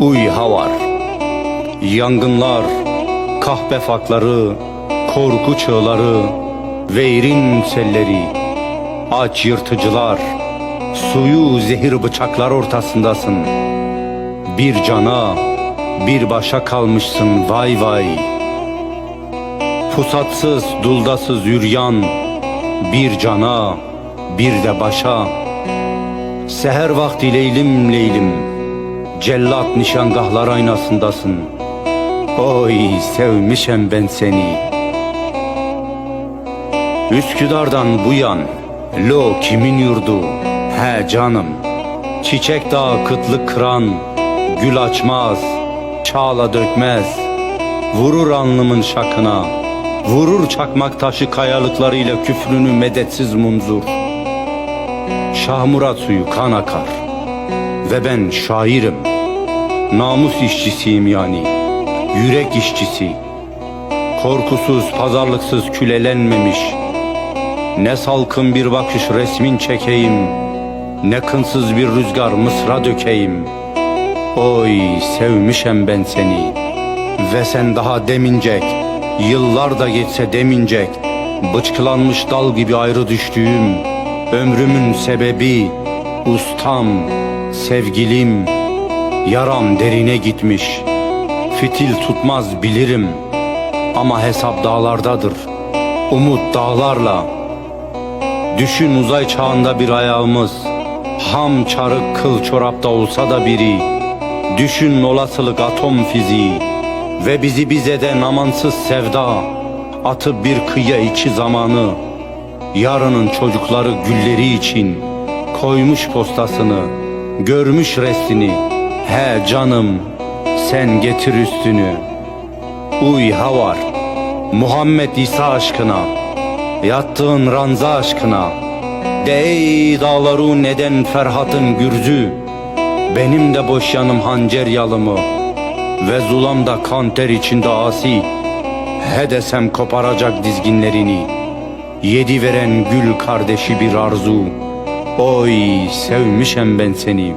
Uy havar Yangınlar Kahpe fakları Korku çığları Veyrin selleri Aç yırtıcılar Suyu zehir bıçaklar ortasındasın. Bir cana Bir başa kalmışsın vay vay. Pusatsız duldasız yüryan Bir cana Bir de başa. Seher vakti leylim leylim Cellat nişangahlar aynasındasın. Oy sevmişem ben seni. Üsküdar'dan bu yan Lo kimin yurdu? He canım Çiçek dağı kıtlık kıran Gül açmaz Çağla dökmez. Vurur alnımın şakına Vurur çakmak taşı kayalıklarıyla küfrünü medetsiz munzur. Şah Murat suyu kan akar Ve ben şairim. Namus işçisiyim yani. Yürek işçisi. Korkusuz pazarlıksız külelenmemiş. Ne salkın bir bakış resmin çekeyim. Ne kınsız bir rüzgar mısra dökeyim. Oy sevmişem ben seni. Ve sen daha demincek Yıllar da geçse demincek Bıçkılanmış dal gibi ayrı düştüğüm Ömrümün sebebi Ustam Sevgilim Yaram derine gitmiş. Fitil tutmaz bilirim Ama hesap dağlardadır. Umut dağlarla. Düşün uzay çağında bir ayağımız. Ham çarık kıl çorapta olsa da biri. Düşün olasılık atom fiziği. Ve bizi biz eden amansız sevda. Atıp bir kıyıya iki zamanı. Yarının çocukları gülleri için Koymuş postasını Görmüş restini He canım sen getir üstünü. Uy havar Muhammed İsa aşkına. Yattığın ranza aşkına. Dey dağları neden Ferhat'ın gürzü? Benim de boş yanım hancer yalımı. Ve zulamda kan ter içinde asi. He desem koparacak dizginlerini. Yedi veren gül kardeşi bir arzu Oy sevmişem ben seni